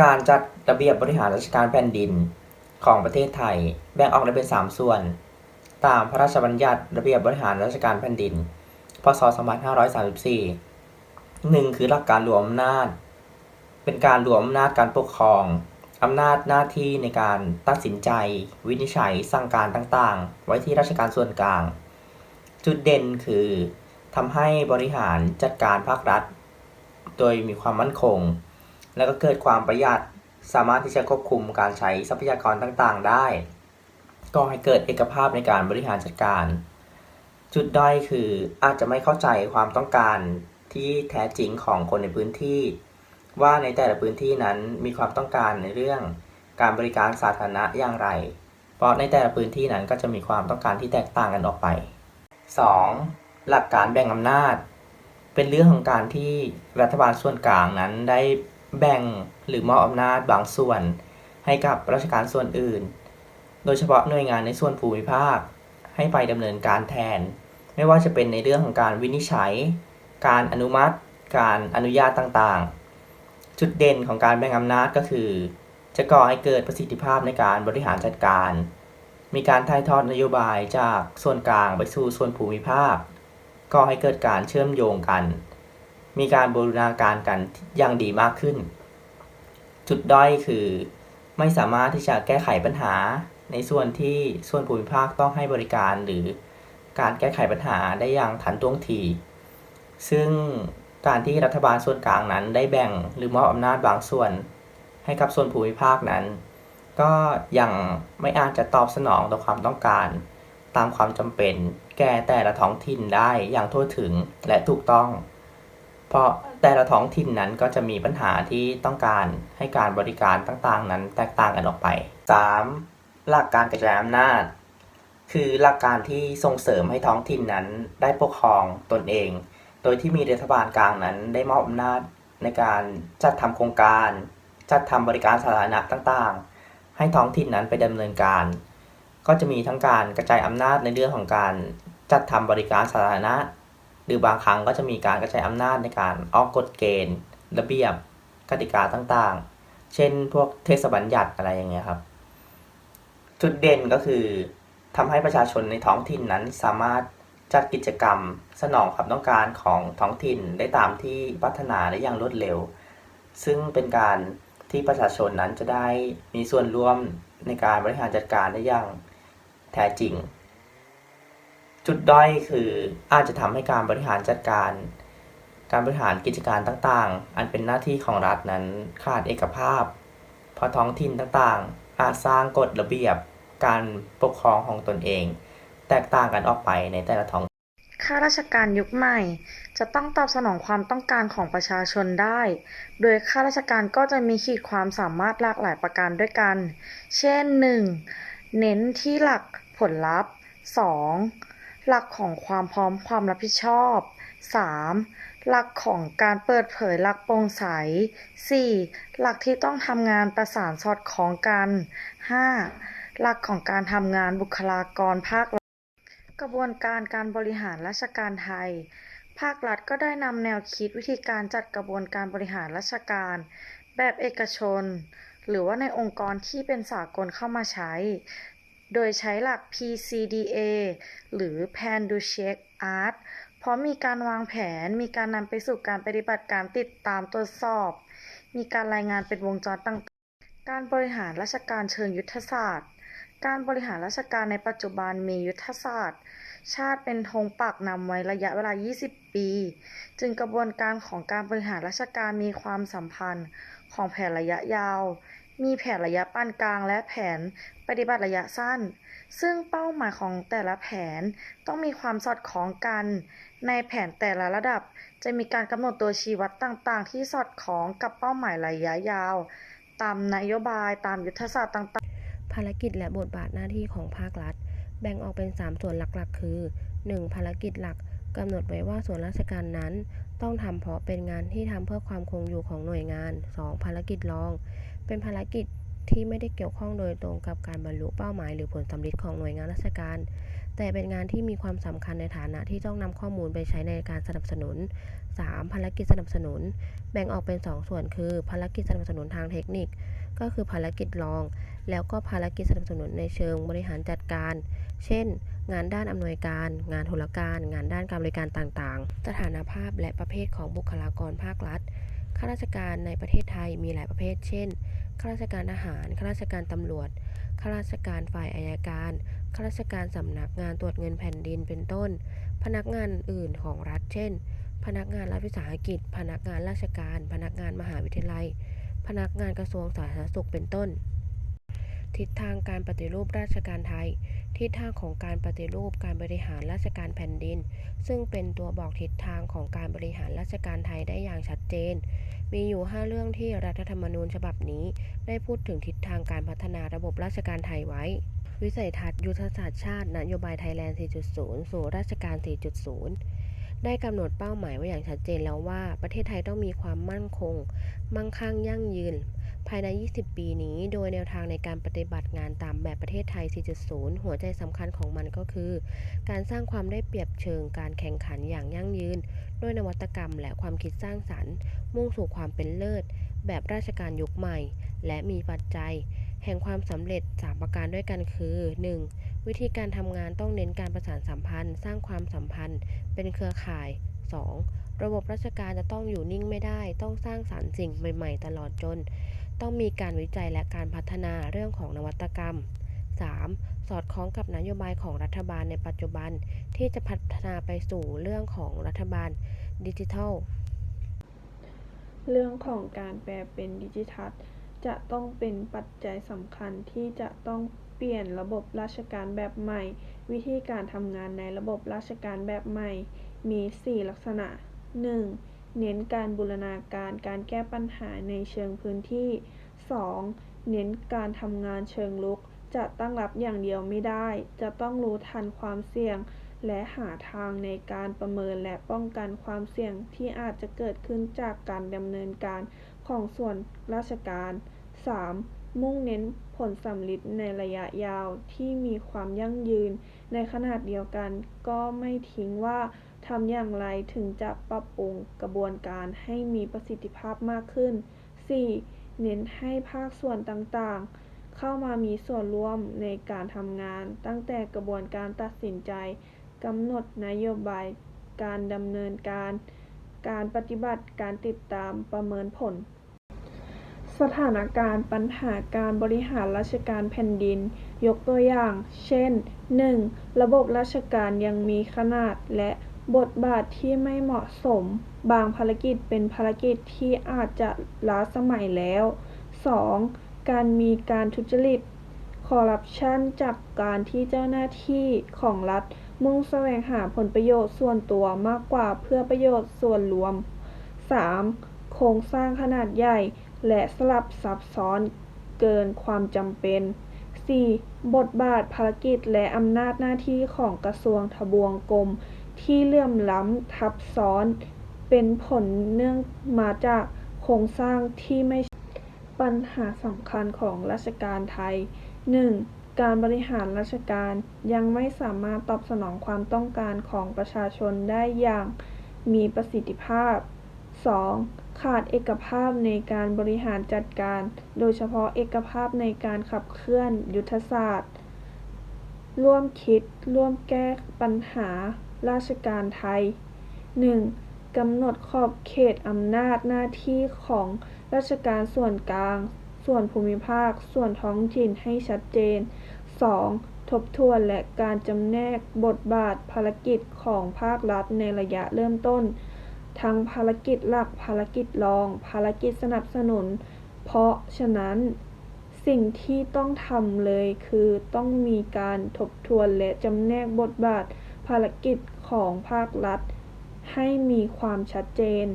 การจัดระเบียบบริหารราชการแผ่นดินของประเทศไทย แบ่งออกได้เป็น 3 ส่วน ตามพระราชบัญญัติระเบียบบริหารราชการแผ่นดิน พศ 2534 1. คือหลักการรวมอำนาจ เป็นการรวมอำนาจการปกครองอำนาจหน้าที่ในการตัดสินใจ วินิจฉัยสั่งการต่างๆ ไว้ที่ราชการส่วนกลาง จุดเด่นคือทำให้บริหารจัดการภาครัฐ โดยมีความมั่นคง แล้วก็เกิดความประหยัด สามารถที่จะควบคุมการใช้ทรัพยากรต่างๆ ได้ ก็ให้เกิดเอกภาพในการบริหารจัดการ จุดด้อยคืออาจจะไม่เข้าใจความต้องการที่แท้จริงของคนในพื้นที่ ว่าในแต่ละพื้นที่นั้นมีความต้องการในเรื่องการบริการสาธารณะอย่างไร เพราะในแต่ละพื้นที่นั้นก็จะมีความต้องการที่แตกต่างกันออกไป 2. หลักการแบ่งอำนาจ เป็นเรื่องของการที่รัฐบาลส่วนกลางนั้นได้ แบ่งหรือมอบอำนาจบางส่วน ให้กับราชการส่วนอื่น โดยเฉพาะหน่วยงานในส่วนภูมิภาค ให้ไปดำเนินการแทน ไม่ว่าจะเป็นในเรื่องของการวินิจฉัย การอนุมัติ การอนุญาตต่างๆ จุดเด่นของการแบ่งอำนาจก็คือ จะก่อให้เกิดประสิทธิภาพในการบริหารจัดการ มีการถ่ายทอดนโยบายจากส่วนกลางไปสู่ส่วนภูมิภาค ก็ให้เกิดการเชื่อมโยงกัน มีการบูรณาการกันอย่างดีมากขึ้น จุดด้อยคือไม่สามารถที่จะแก้ไขปัญหา ในส่วนที่ส่วนภูมิภาคต้องให้บริการหรือการแก้ไขปัญหาได้อย่างทันท่วงที ซึ่งการที่รัฐบาลส่วนกลางนั้นได้แบ่งหรือมอบอำนาจบางส่วน ให้กับส่วนภูมิภาคนั้น ก็ยังไม่อาจจะตอบสนองต่อความต้องการ ตามความจำเป็น แก่แต่ละท้องถิ่นได้อย่างทั่วถึงและถูกต้อง เพราะแต่ละท้องถิ่นนั้นก็จะมีปัญหาที่ต้องการให้การบริการต่างๆ นั้นแตกต่างกันออกไป 3. หลักการกระจายอำนาจ คือหลักการที่ส่งเสริมให้ท้องถิ่นนั้นได้ปกครองตนเอง โดยที่มีรัฐบาลกลางนั้นได้มอบอำนาจในการจัดทำโครงการ จัดทำบริการสาธารณะต่างๆ ให้ท้องถิ่นนั้นไปดำเนินการ ก็จะมีทั้งการกระจายอำนาจในเรื่องของการจัดทำบริการสาธารณะ หรือบางครั้งก็จะมีการกระจายอำนาจในการออกกฎเกณฑ์ ระเบียบกติกาต่างๆ เช่นพวกเทศบัญญัติอะไรอย่างเงี้ยครับ จุดเด่นก็คือทำให้ประชาชนในท้องถิ่นนั้นสามารถจัดกิจกรรมสนองความต้องการของท้องถิ่นได้ตามที่พัฒนาได้อย่างรวดเร็ว ซึ่งเป็นการที่ประชาชนนั้นจะได้มีส่วนร่วมในการบริหารจัดการได้อย่างแท้จริง จุดด้อยคืออาจจะทำให้การบริหารจัดการ การบริหารกิจการต่างๆ อันเป็นหน้าที่ของรัฐนั้นขาดเอกภาพ เพราะท้องถิ่นต่างๆ อาจสร้างกฎระเบียบการปกครองของตนเอง แตกต่างกันออกไปในแต่ละท้องข้าราชการยุคใหม่ จะต้องตอบสนองความต้องการของประชาชนได้ โดยข้าราชการก็จะมีขีดความสามารถหลากหลายประการด้วยกัน เช่น 1. เน้นที่หลักผลลัพธ์ 2. หลักของความพร้อมความรับผิดชอบ 3. หลักของการเปิดเผยหลักโปร่งใส 4. หลักที่ต้องทำงานประสานสอดคล้องกัน 5. หลักของการทำงานบุคลากรภาครัฐกระบวนการการบริหารราชการไทย ภาครัฐก็ได้นำแนวคิดวิธีการจัดกระบวนการบริหารราชการ แบบเอกชน หรือว่าในองค์กรที่เป็นสากลเข้ามาใช้ โดยใช้หลัก PCDA หรือ Plan Do Check Art เพราะมีการวางแผน มีการนำไปสู่การปฏิบัติการติดตามตรวจสอบ มีการรายงานเป็นวงจรต่างๆ การบริหารราชการเชิงยุทธศาสตร์ การบริหารราชการในปัจจุบันมียุทธศาสตร์ ชาติเป็นธงปักนำไว้ระยะเวลา 20 ปี จึงกระบวนการของการบริหารราชการมีความสัมพันธ์ของแผนระยะยาว มีแผนระยะปานกลางและแผนปฏิบัติระยะสั้น ซึ่งเป้าหมายของแต่ละแผนต้องมีความสอดคล้องกัน ในแผนแต่ละระดับจะมีการกำหนดตัวชี้วัดต่างๆ ที่สอดคล้องกับเป้าหมายระยะยาว ตามนโยบายตามยุทธศาสตร์ต่างๆ ภารกิจและบทบาทหน้าที่ของภาครัฐ แบ่งออกเป็น 3 ส่วนหลักๆ คือ 1. ภารกิจหลักกำหนดไว้ว่าส่วนราชการนั้น ต้องทำเพราะเป็นงานที่ทำเพื่อความคงอยู่ของหน่วยงาน 2. ภารกิจรอง เป็นภารกิจที่ไม่ได้เกี่ยวข้องโดยตรงกับการบรรลุเป้าหมาย หรือผลสำลิดของหน่วยงานราชการ แต่เป็นงานที่มีความสำคัญในฐานะที่ต้องนำข้อมูลไปใช้ในการสนับสนุน 3. ภารกิจสนับสนุน แบ่งออกเป็น 2 ส่วนคือ ภารกิจสนับสนุนทางเทคนิค ก็คือภารกิจรอง แล้วก็ภารกิจสนับสนุนในเชิงบริหารจัดการ เช่น งานด้านอำนวยการ งานธุรการ งานด้านการบริการต่างๆ สถานภาพและประเภทของบุคลากรภาครัฐ ข้าราชการในประเทศไทยมีหลายประเภท เช่น ข้าราชการทหาร ข้าราชการตำรวจ ข้าราชการฝ่ายอายการ ข้าราชการสำนักงานตรวจเงินแผ่นดิน เป็นต้น พนักงานอื่นของรัฐ เช่น พนักงานรัฐวิสาหกิจ พนักงานราชการ พนักงานมหาวิทยาลัย พนักงานกระทรวงสาธารณสุข เป็นต้น ทิศทางการปฏิรูปราชการไทย ทิศทางของการปฏิรูปการบริหารราชการแผ่นดิน ซึ่งเป็นตัวบอกทิศทางของการบริหารราชการไทยได้อย่างชัดเจน มีอยู่ 5 เรื่องที่รัฐธรรมนูญฉบับนี้ ได้พูดถึงทิศทางการพัฒนาระบบราชการไทยไว้ วิสัยทัศน์ยุทธศาสตร์ชาติ นโยบายไทยแลนด์ 4.0 สู่ราชการ 4.0 ได้กำหนดเป้าหมายไว้อย่างชัดเจนแล้วว่า ประเทศไทยต้องมีความมั่นคง มั่งคั่งยั่งยืน ภายใน 20 ปีนี้ โดยแนวทางในการปฏิบัติงานตามแบบประเทศไทย 4.0 หัวใจสำคัญของมันก็คือ การสร้างความได้เปรียบเชิงการแข่งขันอย่างยั่งยืน ด้วยนวัตกรรมและความคิดสร้างสรรค์ มุ่งสู่ความเป็นเลิศ แบบราชการยุคใหม่ และมีปัจจัย แห่งความสำเร็จ 3 ประการด้วยกันคือ 1. วิธีการทำงานต้องเน้นการประสานสัมพันธ์ สร้างความสัมพันธ์ เป็นเครือข่าย 2. ระบบราชการจะต้องอยู่นิ่งไม่ได้ ต้องสร้างสรรค์สิ่งใหม่ ๆ ตลอดจน ต้องมีการวิจัยและการพัฒนาเรื่องของนวัตกรรม 3. สอดคล้องกับนโยบายของรัฐบาลในปัจจุบัน ที่จะพัฒนาไปสู่เรื่องของรัฐบาลดิจิทัล เรื่องของการแปลเป็นดิจิทัล จะต้องเป็นปัจจัยสำคัญที่จะต้องเปลี่ยนระบบราชการแบบใหม่ วิธีการทำงานในระบบราชการแบบใหม่ มี 4 ลักษณะ 1. เน้นการบูรณาการการแก้ปัญหาในเชิงพื้นที่ 2. เน้นการทำงานเชิงลุก จะตั้งรับอย่างเดียวไม่ได้ จะต้องรู้ทันความเสี่ยง และหาทางในการประเมินและป้องกันความเสี่ยงที่อาจจะเกิดขึ้นจากการดำเนินการของส่วนราชการ 3. มุ่งเน้นผลสำลิดในระยะยาวที่มีความยั่งยืน ในขณะเดียวกันก็ไม่ทิ้งว่าทำอย่างไรถึงจะปรับปรุงกระบวนการให้มีประสิทธิภาพมากขึ้น 4. เน้นให้ภาคส่วนต่างๆ เข้ามามีส่วนร่วมในการทำงาน ตั้งแต่กระบวนการตัดสินใจกำหนดนโยบาย การดำเนินการ การปฏิบัติ การติดตามประเมินผล สถานการณ์ปัญหาการบริหารราชการแผ่นดิน ยกตัวอย่าง เช่น 1. ระบบราชการยังมีขนาดและบทบาทที่ไม่เหมาะสม บางภารกิจเป็นภารกิจที่อาจจะล้าสมัยแล้ว 2. การมีการทุจริตคอร์รัปชันจากการที่เจ้าหน้าที่ของรัฐ มุ่งแสวงหาผลประโยชน์ส่วนตัวมากกว่าเพื่อประโยชน์ส่วนรวม 3. โครงสร้างขนาดใหญ่ และสลับซับซ้อนเกินความจำเป็น 4. บทบาทภารกิจและอำนาจหน้าที่ของกระทรวงทบวงกรมที่เลื่อมล้ำทับซ้อน เป็นผลเนื่องมาจากโครงสร้างที่ไม่ปัญหาสำคัญของราชการไทย 1. การบริหารราชการยังไม่สามารถตอบสนองความต้องการของประชาชนได้อย่างมีประสิทธิภาพ 2. ขาดเอกภาพในการบริหารจัดการ โดยเฉพาะเอกภาพในการขับเคลื่อนยุทธศาสตร์ ร่วมคิด ร่วมแก้ปัญหาราชการไทย 1. กำหนดขอบเขตอำนาจหน้าที่ของราชการส่วนกลาง ส่วนภูมิภาค ส่วนท้องถิ่นให้ชัดเจน 2. ทบทวนและการจำแนกบทบาทภารกิจของภาครัฐในระยะเริ่มต้น ทั้งภารกิจหลัก ภารกิจรอง ภารกิจสนับสนุน เพราะฉะนั้น สิ่งที่ต้องทำเลยคือต้องมีการทบทวนและจำแนกบทบาท ภารกิจของภาครัฐ ให้มีความชัดเจน